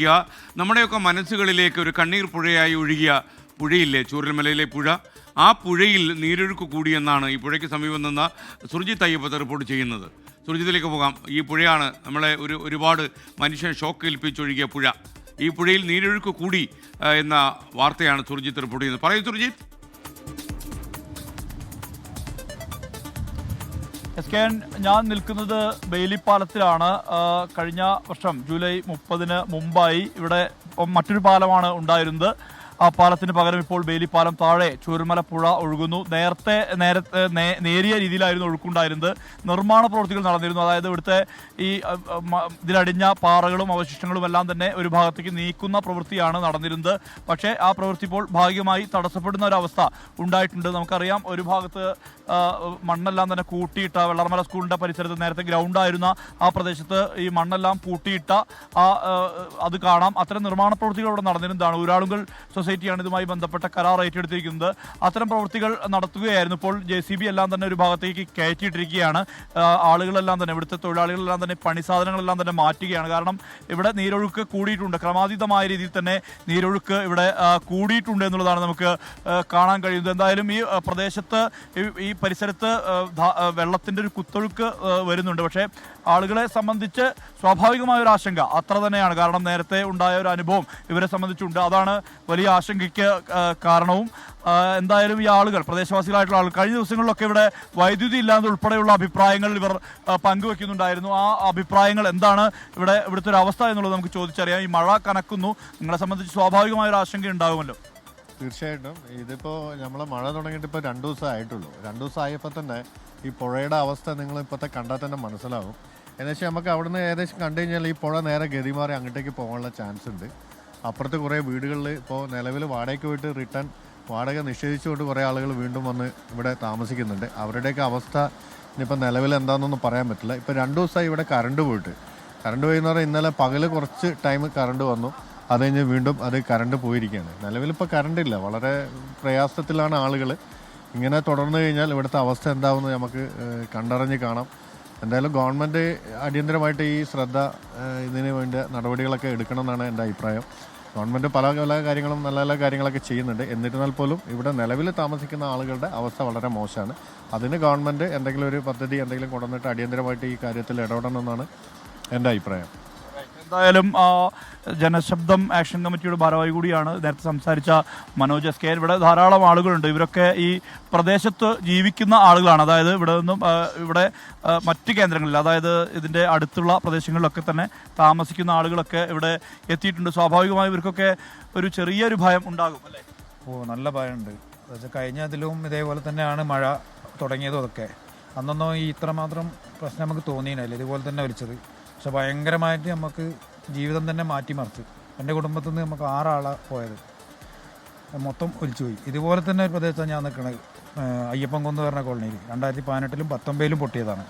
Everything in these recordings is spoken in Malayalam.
ഈ നമ്മുടെയൊക്കെ മനസ്സുകളിലേക്ക് ഒരു കണ്ണീർ പുഴയായി ഒഴുകിയ പുഴയില്ലേ ചൂരൽമലയിലെ പുഴ? ആ പുഴയിൽ നീരൊഴുക്ക് കൂടിയെന്നാണ് ഈ പുഴയ്ക്ക് സമീപം നിന്ന സുർജിത്ത് അയ്യപ്പത്ത് റിപ്പോർട്ട് ചെയ്യുന്നത്. സുർജിത്തിലേക്ക് പോകാം. ഈ പുഴയാണ് നമ്മളെ ഒരു ഒരുപാട് മനുഷ്യൻ ഷോക്ക് ഏൽപ്പിച്ചൊഴുകിയ പുഴ. ഈ പുഴയിൽ നീരൊഴുക്ക് കൂടി എന്ന വാർത്തയാണ് സുർജിത്ത് റിപ്പോർട്ട് ചെയ്യുന്നത്. പറയൂ സുർജിത്ത്. എസ് കെ ഞാൻ നിൽക്കുന്നത് ബെയിലിപ്പാലത്തിലാണ്. കഴിഞ്ഞ വർഷം ജൂലൈ മുപ്പതിന് മുമ്പായി ഇവിടെ മറ്റൊരു പാലമാണ് ഉണ്ടായിരുന്നത്. ആ പാലത്തിന് പകരം ഇപ്പോൾ ബേലിപ്പാലം താഴെ ചൂരൽമല പുഴ ഒഴുകുന്നു. നേരത്തെ നേരത്തെ നേരിയ രീതിയിലായിരുന്നു ഒഴുക്കുണ്ടായിരുന്നത്. നിർമ്മാണ പ്രവൃത്തികൾ നടന്നിരുന്നു. അതായത് ഇവിടുത്തെ ഈ ഇതിലടിഞ്ഞ പാറകളും അവശിഷ്ടങ്ങളും എല്ലാം തന്നെ ഒരു ഭാഗത്തേക്ക് നീക്കുന്ന പ്രവൃത്തിയാണ് നടന്നിരുന്നത്. പക്ഷേ ആ പ്രവൃത്തി ഇപ്പോൾ ഭാഗികമായി തടസ്സപ്പെടുന്ന ഒരവസ്ഥ ഉണ്ടായിട്ടുണ്ട്. നമുക്കറിയാം ഒരു ഭാഗത്ത് മണ്ണെല്ലാം തന്നെ കൂട്ടിയിട്ട വെള്ളർമല സ്കൂളിന്റെ പരിസരത്ത് നേരത്തെ ഗ്രൗണ്ടായിരുന്ന ആ പ്രദേശത്ത് ഈ മണ്ണെല്ലാം കൂട്ടിയിട്ട ആ അത് കാണാം. അത്തരം നിർമ്മാണ പ്രവൃത്തികൾ ഇവിടെ നടന്നിരുന്നതാണ്. ഊരാളുങ്കൽ സൊസൈറ്റിയാണ് ഇതുമായി ബന്ധപ്പെട്ട കരാർ ഏറ്റെടുത്തിരിക്കുന്നത്. അത്തരം പ്രവൃത്തികൾ നടത്തുകയായിരുന്നു. ഇപ്പോൾ ജെ സി ബി എല്ലാം തന്നെ ഒരു ഭാഗത്തേക്ക് കയറ്റിയിട്ടിരിക്കുകയാണ്. ആളുകളെല്ലാം തന്നെ ഇവിടുത്തെ തൊഴിലാളികളെല്ലാം തന്നെ പണി സാധനങ്ങളെല്ലാം തന്നെ മാറ്റുകയാണ്. കാരണം ഇവിടെ നീരൊഴുക്ക് കൂടിയിട്ടുണ്ട്. ക്രമാതീതമായ രീതിയിൽ തന്നെ നീരൊഴുക്ക് ഇവിടെ കൂടിയിട്ടുണ്ട് എന്നുള്ളതാണ് നമുക്ക് കാണാൻ കഴിയുന്നത്. എന്തായാലും ഈ പ്രദേശത്ത് ഈ- പരിസരത്ത് വെള്ളത്തിന്റെ ഒരു കുത്തൊഴുക്ക് വരുന്നുണ്ട്. പക്ഷേ ആളുകളെ സംബന്ധിച്ച് സ്വാഭാവികമായ ഒരു ആശങ്ക അത്ര തന്നെയാണ്. കാരണം നേരത്തെ ഉണ്ടായ ഒരു അനുഭവം ഇവരെ സംബന്ധിച്ചുണ്ട്. അതാണ് വലിയ ആശങ്കയ്ക്ക് കാരണവും എന്തായാലും ഈ ആളുകൾ പ്രദേശവാസികളായിട്ടുള്ള ആളുകൾ കഴിഞ്ഞ ദിവസങ്ങളിലൊക്കെ ഇവിടെ വൈദ്യുതി ഇല്ലാതെ ഉൾപ്പെടെയുള്ള അഭിപ്രായങ്ങൾ ഇവർ പങ്കുവെക്കുന്നുണ്ടായിരുന്നു. ആ അഭിപ്രായങ്ങൾ എന്താണ് ഇവിടെ ഇവിടുത്തെ ഒരു അവസ്ഥ എന്നുള്ളത് നമുക്ക് ചോദിച്ചറിയാം. ഈ മഴ കനക്കുന്നു. നിങ്ങളെ സംബന്ധിച്ച് സ്വാഭാവികമായ ഒരു ആശങ്ക ഉണ്ടാകുമല്ലോ. തീർച്ചയായിട്ടും. ഇതിപ്പോൾ നമ്മൾ മഴ തുടങ്ങിയിട്ട് ഇപ്പോൾ രണ്ട് ദിവസം ആയിട്ടുള്ളൂ. രണ്ട് ദിവസം ആയപ്പോൾ തന്നെ ഈ പുഴയുടെ അവസ്ഥ നിങ്ങൾ ഇപ്പോഴത്തെ കണ്ടാൽ തന്നെ മനസ്സിലാവും. ഏകദേശം നമുക്ക് അവിടുന്ന് ഏകദേശം കണ്ടു കഴിഞ്ഞാൽ ഈ പുഴ നേരെ ഗതിമാറി അങ്ങോട്ടേക്ക് പോകാനുള്ള ചാൻസ് ഉണ്ട്. അപ്പുറത്ത് കുറേ വീടുകളിൽ ഇപ്പോൾ നിലവിൽ വാടകയ്ക്ക് പോയിട്ട് റിട്ടേൺ വാടക നിഷേധിച്ചുകൊണ്ട് കുറേ ആളുകൾ വീണ്ടും വന്ന് ഇവിടെ താമസിക്കുന്നുണ്ട്. അവരുടെയൊക്കെ അവസ്ഥ ഇനിയിപ്പോൾ നിലവിൽ എന്താണെന്നൊന്നും പറയാൻ പറ്റില്ല. ഇപ്പോൾ രണ്ട് ദിവസമായി ഇവിടെ കറണ്ട് പോയിട്ട്. കറണ്ട് പോയി എന്ന് പറഞ്ഞാൽ ഇന്നലെ പകൽ കുറച്ച് ടൈം കറണ്ട് വന്നു. അത് കഴിഞ്ഞ് വീണ്ടും അത് കറണ്ട് പോയിരിക്കുകയാണ്. നിലവിലിപ്പോൾ കറണ്ട് ഇല്ല. വളരെ പ്രയാസത്തിലാണ് ആളുകൾ. ഇങ്ങനെ തുടർന്നു കഴിഞ്ഞാൽ ഇവിടുത്തെ അവസ്ഥ എന്താവുമെന്ന് നമുക്ക് കണ്ടറിഞ്ഞ് കാണാം. എന്തായാലും ഗവൺമെന്റ് അടിയന്തരമായിട്ട് ഈ ശ്രദ്ധ ഇതിന് വേണ്ട നടപടികളൊക്കെ എടുക്കണം എന്നാണ് എന്റെ അഭിപ്രായം. ഗവൺമെന്റ് പല പല കാര്യങ്ങളും നല്ല നല്ല കാര്യങ്ങളൊക്കെ ചെയ്യുന്നുണ്ട്. എന്നിരുന്നാൽ പോലും ഇവിടെ നിലവിൽ താമസിക്കുന്ന ആളുകളുടെ അവസ്ഥ വളരെ മോശമാണ്. അതിന് ഗവൺമെന്റ് എന്തെങ്കിലും ഒരു പദ്ധതി എന്തെങ്കിലും കൊണ്ടുവന്നിട്ട് അടിയന്തരമായിട്ട് ഈ കാര്യത്തിൽ ഇടപെടണമെന്നാണ് എന്റെ അഭിപ്രായം. എന്തായാലും ജനശബ്ദം ആക്ഷൻ കമ്മിറ്റിയുടെ ഭാരവാഹി കൂടിയാണ് നേരത്തെ സംസാരിച്ച മനോജ് എസ് കെ. ഇവിടെ ധാരാളം ആളുകളുണ്ട്. ഇവരൊക്കെ ഈ പ്രദേശത്ത് ജീവിക്കുന്ന ആളുകളാണ്. അതായത് ഇവിടെ നിന്നും ഇവിടെ മറ്റ് കേന്ദ്രങ്ങളിൽ അതായത് ഇതിന്റെ അടുത്തുള്ള പ്രദേശങ്ങളിലൊക്കെ തന്നെ താമസിക്കുന്ന ആളുകളൊക്കെ ഇവിടെ എത്തിയിട്ടുണ്ട്. സ്വാഭാവികമായും ഇവർക്കൊക്കെ ഒരു ചെറിയൊരു ഭയം ഉണ്ടാകും അല്ലേ? ഓ നല്ല ഭയമുണ്ട്. കഴിഞ്ഞ ഇതിലും ഇതേപോലെ തന്നെയാണ് മഴ തുടങ്ങിയതും അതൊക്കെ അന്നൊന്നും ഈ ഇത്രമാത്രം പ്രശ്നം നമുക്ക് തോന്നിയില്ല. ഇതുപോലെ തന്നെ ഒലിച്ചത്. പക്ഷെ ഭയങ്കരമായിട്ട് നമുക്ക് ജീവിതം തന്നെ മാറ്റിമറിച്ചു എന്റെ കുടുംബത്തിൽ നിന്ന് നമുക്ക് ആറാളാണ് പോയത്. മൊത്തം ഒലിച്ചു പോയി. ഇതുപോലെ തന്നെ ഒരു പ്രദേശത്താണ് ഞാൻ നിൽക്കുന്നത് അയ്യപ്പൻ കൊന്നു പറഞ്ഞ കോളനിയിൽ. രണ്ടായിരത്തി പതിനെട്ടിലും പത്തൊമ്പതിലും പൊട്ടിയതാണ്.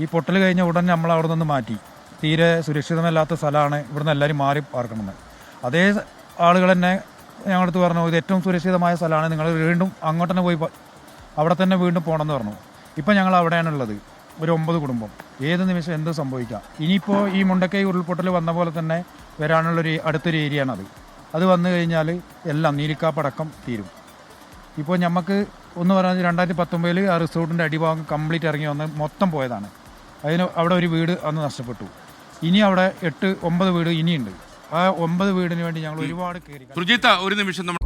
ഈ പൊട്ടൽ കഴിഞ്ഞ ഉടനെ നമ്മൾ അവിടെ നിന്ന് മാറ്റി. തീരെ സുരക്ഷിതമല്ലാത്ത സ്ഥലമാണ് ഇവിടുന്ന് എല്ലാവരും മാറി പാർക്കണമെന്ന് അതേ ആളുകൾ തന്നെ ഞങ്ങളടുത്ത് പറഞ്ഞു ഇത് ഏറ്റവും സുരക്ഷിതമായ സ്ഥലമാണ്. നിങ്ങൾ വീണ്ടും അങ്ങോട്ട് തന്നെ പോയി അവിടെ തന്നെ വീണ്ടും പോകണമെന്ന് പറഞ്ഞു. ഇപ്പം ഞങ്ങൾ അവിടെയാണുള്ളത്. ഒരു ഒമ്പത് കുടുംബം. ഏത് നിമിഷം എന്ത് സംഭവിക്കാം? ഇനിയിപ്പോൾ ഈ മുണ്ടക്കൈ ഉരുൾപൊട്ടൽ വന്ന പോലെ തന്നെ വരാനുള്ളൊരു അടുത്തൊരു ഏരിയയാണത് അത്. വന്നു കഴിഞ്ഞാൽ എല്ലാം നീലിക്കാപ്പടക്കം തീരും. ഇപ്പോൾ നമുക്ക് ഒന്ന് പറഞ്ഞാൽ രണ്ടായിരത്തി പത്തൊമ്പതിൽ ആ റിസോർട്ടിന്റെ അടിഭാഗം കംപ്ലീറ്റ് ഇറങ്ങി വന്ന് മൊത്തം പോയതാണ്. അതിന് അവിടെ ഒരു വീട് അന്ന് നഷ്ടപ്പെട്ടു. ഇനി അവിടെ എട്ട് ഒമ്പത് വീട് ഇനിയുണ്ട്. ആ ഒമ്പത് വീടിന് വേണ്ടി ഞങ്ങൾ ഒരുപാട് കയറി ഒരു നിമിഷം നമ്മൾ